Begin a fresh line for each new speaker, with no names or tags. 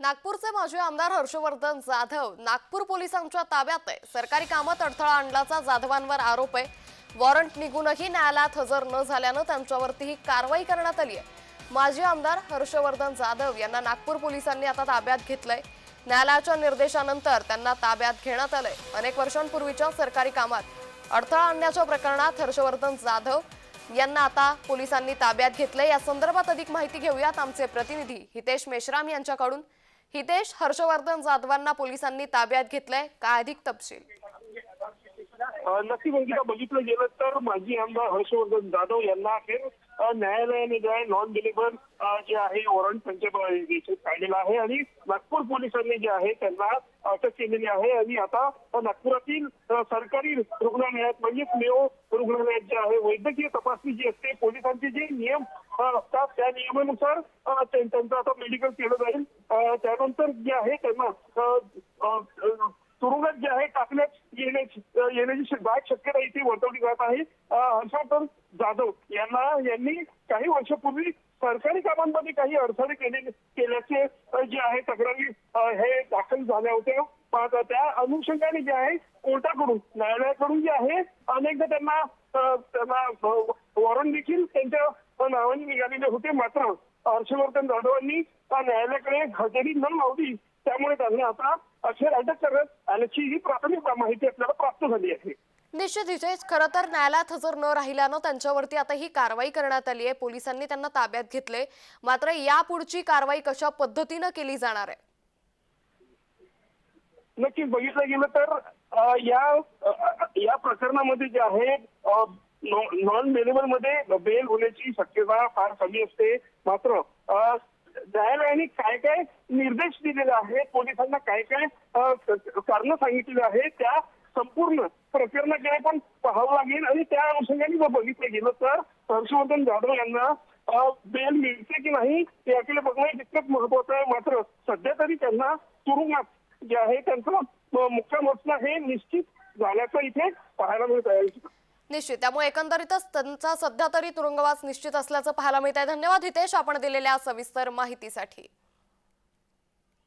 नागपूरचे माजी आमदार हर्षवर्धन जाधव नागपूर पोलिसांच्या ताब्यात आहे. सरकारी कामात अडथळा आणल्याचा जाधवांवर आरोप आहे. वॉरंट निघूनही न्यायालयात हजर न झाल्यानं त्यांच्यावरती ही कारवाई करण्यात आली आहे. माजी आमदार हर्षवर्धन जाधव यांना नागपूर पोलिसांनी आता ताब्यात घेतलंय. न्यायालयाच्या निर्देशानंतर त्यांना ताब्यात घेण्यात आलंय. अनेक वर्षांपूर्वीच्या सरकारी कामात अडथळा आणण्याच्या प्रकरणात हर्षवर्धन जाधव यांना आता पोलिसांनी ताब्यात घेतलंय. या संदर्भात अधिक माहिती घेऊयात आमचे प्रतिनिधी हितेश मेश्राम यांच्याकडून. हितेश हर्षवर्धन जाधवांना पोलिसांनी ताब्यात घेतलंय. काय अधिक तपशील?
नक्की अंकिता बघितलं गेलं तर माजी आमदार हर्षवर्धन जाधव यांना अखेर न्यायालयाने जे आहे नॉन डिलिव्हर जे आहे वॉरंट त्यांच्या काढलेलं आहे आणि नागपूर पोलिसांनी जे आहे त्यांना अटक केलेली आहे आणि आता नागपुरातील सरकारी रुग्णालयात म्हणजेच मेओ रुग्णालयात जे आहे वैद्यकीय तपासणी जी असते पोलिसांचे जे नियम असतात त्या नियमानुसार त्यांचं आता मेडिकल केलं जाईल. त्यानंतर जे आहे त्यांना तुरुंगात जे आहे टाकण्यात येण्याची येण्याची दाट शक्यता इथे वर्तवली जात आहे. हर्षवर्धन जाधव यांना यांनी काही वर्षापूर्वी सरकारी कामांमध्ये काही अडथळे केले केल्याचे जे आहे तक्रारी हे दाखल झाल्या होत्या. त्या अनुषंगाने जे आहे कोर्टाकडून न्यायालयाकडून जे आहे अनेकदा त्यांना त्यांना वॉरंट देखील त्यांच्या नावाने निघालेले होते मात्र हर्षवर्धन जाधवांनी त्या न्यायालयाकडे हजेरी न लावली. त्यामुळे त्यांना आता अखेर अटक करण्यात आल्याची ही प्राथमिक माहिती आपल्याला प्राप्त झाली आहे.
निश्चित खरं तर न्यायालयात हजर न राहिल्यानं त्यांच्यावरती आता ही कारवाई करण्यात आली आहे. पोलिसांनी त्यांना ताब्यात घेतले मात्र यापुढची कारवाई कशा पद्धतीनं केली जाणार आहे?
नक्कीच बघितलं गेलं तर या या प्रकरणामध्ये जे आहे नॉन बेलेबलमध्ये बेल होण्याची शक्यता फार कमी असते. मात्र न्यायालयाने काय काय निर्देश दिलेले आहेत पोलिसांना काय काय कारण सांगितलेले आहे त्या संपूर्ण प्रकरणाकडे पण पाहावं लागेल. आणि त्या अनुषंगाने जर बघितलं गेलं तर हर्षवर्धन जाधव यांना बेल मिळते की नाही याकडे बघणं तितकंच महत्वाचं आहे. मात्र सध्या तरी त्यांना तुरुंगात जे आहे त्यांचं मुक्काम असणं हे निश्चित झाल्याचं इथे पाहायला मिळत आहे
निश्चित. त्यामुळे एकंदरीतच त्यांचा सध्या तरी तुरुंगवास निश्चित असल्याचं पाहायला मिळत आहे धन्यवाद हितेश आपण दिलेल्या सविस्तर माहितीसाठी.